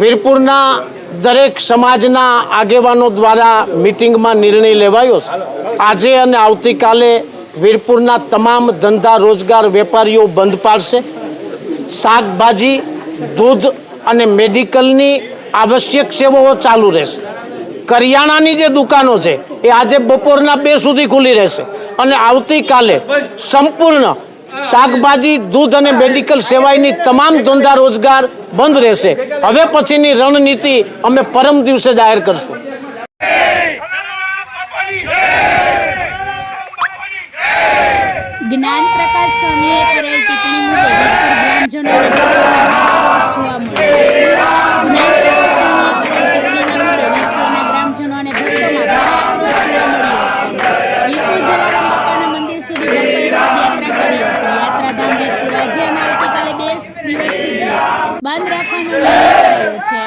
વીરપુરના દરેક સમાજના આગેવાનો દ્વારા મિટિંગમાં નિર્ણય લેવાયો છે. આજે અને આવતીકાલે વીરપુરના તમામ ધંધા રોજગાર વેપારીઓ બંધ પાડશે. શાકભાજી, દૂધ અને મેડિકલની આવશ્યક સેવાઓ ચાલુ રહેશે. કરિયાણાની જે દુકાનો છે, એ આજે બપોરના બે સુધી ખુલ્લી રહેશે અને આવતીકાલે સંપૂર્ણ શાકભાજી, દૂધ અને મેડિકલ સેવાયની તમામ ધંધા રોજગાર બંધ રહેશે. હવે પછીની રણનીતિ અમે પરમ દિવસે જાહેર કરશું. જ્ઞાન પ્રકાશ સ્વામીએ કરેલ ટિપ્પણી મુદ્દે વીરપુર ગ્રામજનોને રોષ જોવા મળ્યો. જ્ઞાન પ્રકાશ સ્વામીએ કરેલ ટિપ્પણીના મુદ્દે વીરપુરના ગ્રામજનો અને ભક્તોમાં ભારે આક્રોશ જોવા મળ્યો વીરપુર જલારામ બાપાના મંદિર સુધી ભક્તોએ પદયાત્રા કરી હતી. યાત્રાધામ વીરપુર આજે અને આવતીકાલે બે દિવસ સુધી. બંધ રાખવાનો નિર્ણય કરાયો છે.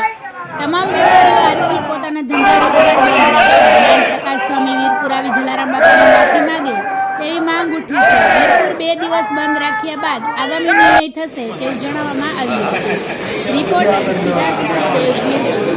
તમામ વેપારીઓ આજથી પોતાના ધંધા રોજગાર બંધ રાખશે. પ્રકાશ સ્વામી વીરપુરાવી જલારામ બાપાની માફી માગે તેવી માંગ ઉઠી છે. વીરપુર બે દિવસ બંધ રાખ્યા બાદ આગામી નિર્ણય થશે તેવું જણાવવામાં આવ્યું હતું. રિપોર્ટર સિદ્ધાર્થ બુદ્ધદેવ વીરપુર.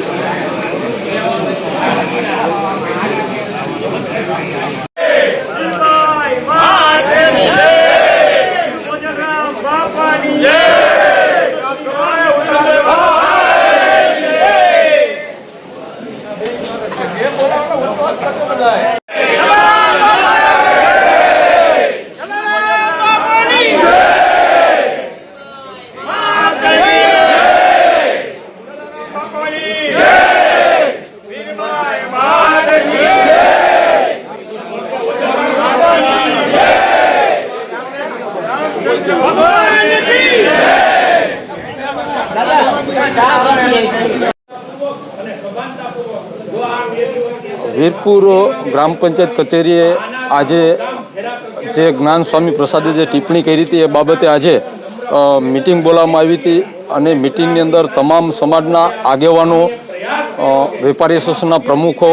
એ બોલાવો ને હું વાત કરતો બધાય વીરપુર ગ્રામ પંચાયત કચેરીએ આજે જે જ્ઞાન સ્વામી પ્રસાદે જે ટિપ્પણી કરી હતી, એ બાબતે આજે મિટિંગ બોલાવવામાં આવી હતી અને મિટિંગની અંદર તમામ સમાજના આગેવાનો વેપારી એસોસિએશનના પ્રમુખો,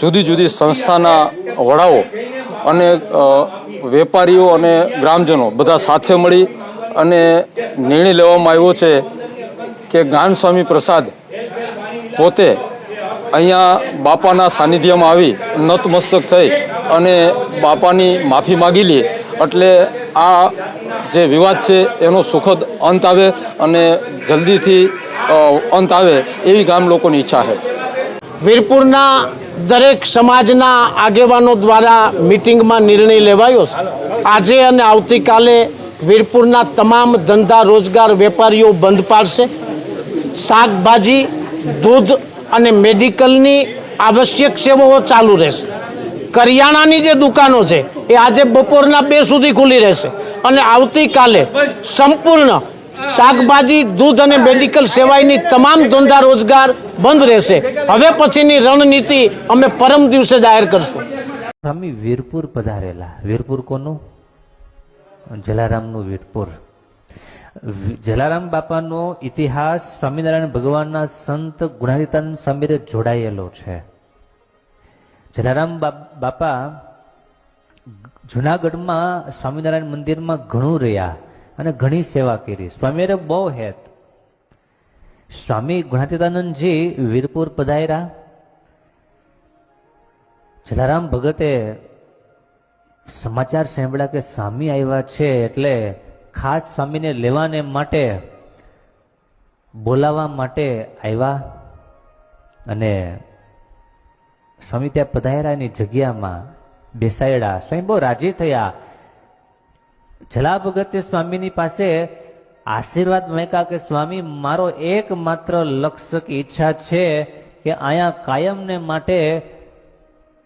જુદી જુદી સંસ્થાના વડાઓ અને વેપારીઓ અને ગ્રામજનો બધા સાથે મળી અને નિર્ણય લેવામાં આવ્યો છે કે જ્ઞાન સ્વામી પ્રસાદ પોતે અહીંયા બાપાના સાનિધ્યમાં આવી નતમસ્તક થઈ અને બાપાની માફી માગી લે એટલે આ જે વિવાદ છે એનો સુખદ અંત આવે અને જલ્દીથી અંત આવે એવી ગામ લોકોની ઈચ્છા છે. વીરપુરના દરેક સમાજના આગેવાનો દ્વારા મિટિંગમાં નિર્ણય લેવાયો છે. આજે અને આવતીકાલે વીરપુરના તમામ ધંધા રોજગાર વેપારીઓ બંધ પાડશે. શાકભાજી, દૂધ અને મેડિકલની આવશ્યક સેવાઓ ચાલુ રહેશે. કરિયાણાની જે દુકાનો છે, એ આજે બપોરના બે સુધી ખુલ્લી રહેશે. અને આવતીકાલે સંપૂર્ણ શાકભાજી, દૂધ અને મેડિકલ સેવાયની તમામ ધંધા રોજગાર બંધ રહેશે. હવે પછીની રણનીતિ અમે પરમ દિવસે જાહેર કરશું. સ્વામી વીરપુર પધારેલા. વીરપુર કોનું? જલારામનું વીરપુર. જલારામ બાપાનો ઇતિહાસ સ્વામિનારાયણ ભગવાનના સંત ગુણાતીતાનંદ સ્વામીને જોડાયેલો છે. જલારામ બાપા જુનાગઢમાં સ્વામિનારાયણ મંદિરમાં ઘણું રહ્યા અને ઘણી સેવા કરી. સ્વામીએ બહુ હેત. સ્વામી ગુણાતીતાનંદજી વીરપુર પધાર્યા. જલારામ ભગતે સમાચાર સાંભળ્યા કે સ્વામી આવ્યા છે એટલે ખાસ સ્વામીને લેવાને માટે બોલાવવા માટે આવ્યા અને સ્વામી ત્યાં પધાયરાની જગ્યામાં બેસાડ્યા. સ્વામી બહુ રાજી થયા. જલા ભગતે સ્વામીની પાસે આશીર્વાદ મહેકા કે, સ્વામી, મારો એકમાત્ર લક્ષ્ય કે ઈચ્છા છે કે અહીંયા કાયમને માટે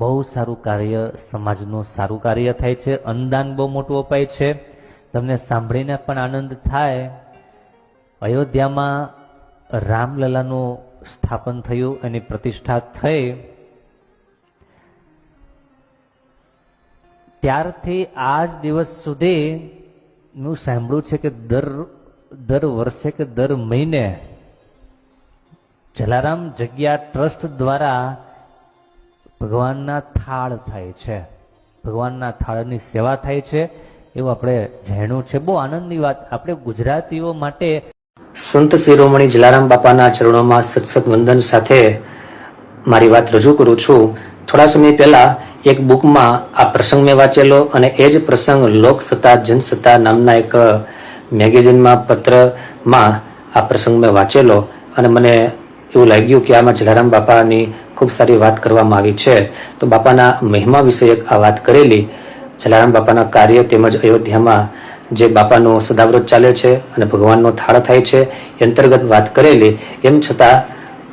બહુ સારું કાર્ય, સમાજનું સારું કાર્ય થાય છે. અનદાન બહુ મોટું અપાય છે. તમને સાંભળીને પણ આનંદ થાય. અયોધ્યામાં રામલલાનું સ્થાપન થયું, એની પ્રતિષ્ઠા થઈ. ત્યારથી આજ દિવસ સુધી મેં સાંભળ્યું છે કે દર દર વર્ષે કે દર મહિને જલારામ જગ્યા ટ્રસ્ટ દ્વારા ભગવાનના થાળ થાય છે. ભગવાનના થાળની સેવા થાય છે. એવું આપણે જાણ્યું છે. બહુ આનંદની વાત. આપણે ગુજરાતીઓ માટે સંત શિરોમણી જલારામ બાપાના ચરણોમાં સત્સદ વંદન સાથે મારી વાત રજૂ કરું છું. થોડા સમય પહેલા એક બુકમાં આ પ્રસંગ મેં વાંચેલો અને એ જ પ્રસંગ લોકસત્તા જનસત્તા નામના એક મેગેઝિનમાં, પત્રમાં આ પ્રસંગ મેં વાંચેલો અને મને એવું લાગ્યું કે આમાં જલારામ બાપાની ખૂબ સારી વાત કરવામાં આવી છે. તો બાપાના મહિમા વિષયક આ વાત કરેલી. જલારામ બાપાના કાર્ય તેમજ અયોધ્યામાં જે બાપાનો સદાવ્રત ચાલે છે અને ભગવાનનો થાળ થાય છે, એ અંતર્ગત વાત કરેલી. એમ છતાં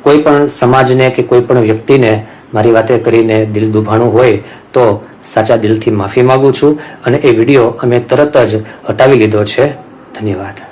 કોઈ પણ સમાજને કે કોઈ પણ વ્યક્તિને મારી વાતે કરીને દિલ દુભાણું હોય, તો સાચા દિલથી માફી માગું છું અને એ વીડિયો અમે તરત જ હટાવી લીધો છે. ધન્યવાદ.